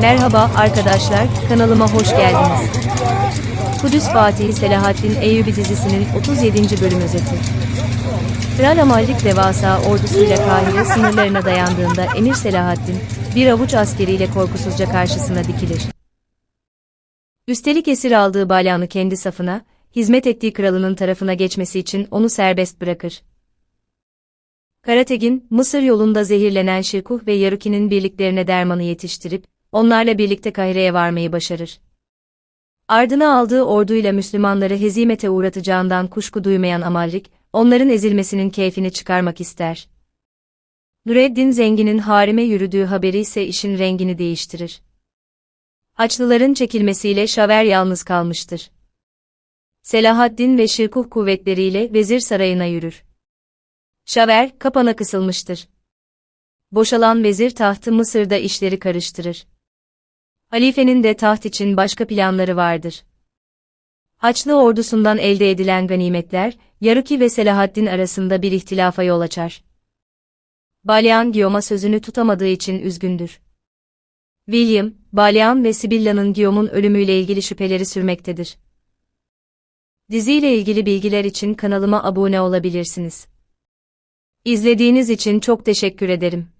Merhaba arkadaşlar, kanalıma hoş geldiniz. Kudüs Fatihi Selahaddin Eyyubi dizisinin 37. bölüm özeti. Kral Amallik devasa ordusuyla Kahire sınırlarına dayandığında Emir Selahaddin, bir avuç askeriyle korkusuzca karşısına dikilir. Üstelik esir aldığı Balyan'ı kendi safına, hizmet ettiği kralının tarafına geçmesi için onu serbest bırakır. Karategin, Mısır yolunda zehirlenen Şirkuh ve Yaruki'nin birliklerine dermanı yetiştirip, onlarla birlikte Kahire'ye varmayı başarır. Ardına aldığı orduyla Müslümanları hezimete uğratacağından kuşku duymayan Amallik, onların ezilmesinin keyfini çıkarmak ister. Nureddin Zengin'in harime yürüdüğü haberi ise işin rengini değiştirir. Haçlıların çekilmesiyle Şaver yalnız kalmıştır. Selahaddin ve Şirkuh kuvvetleriyle vezir sarayına yürür. Şaver, kapana kısılmıştır. Boşalan vezir tahtı Mısır'da işleri karıştırır. Halifenin de taht için başka planları vardır. Haçlı ordusundan elde edilen ganimetler, Yaruki ve Selahaddin arasında bir ihtilafa yol açar. Balyan Giyom'a sözünü tutamadığı için üzgündür. William, Balyan ve Sibilla'nın Giyom'un ölümüyle ilgili şüpheleri sürmektedir. Diziyle ilgili bilgiler için kanalıma abone olabilirsiniz. İzlediğiniz için çok teşekkür ederim.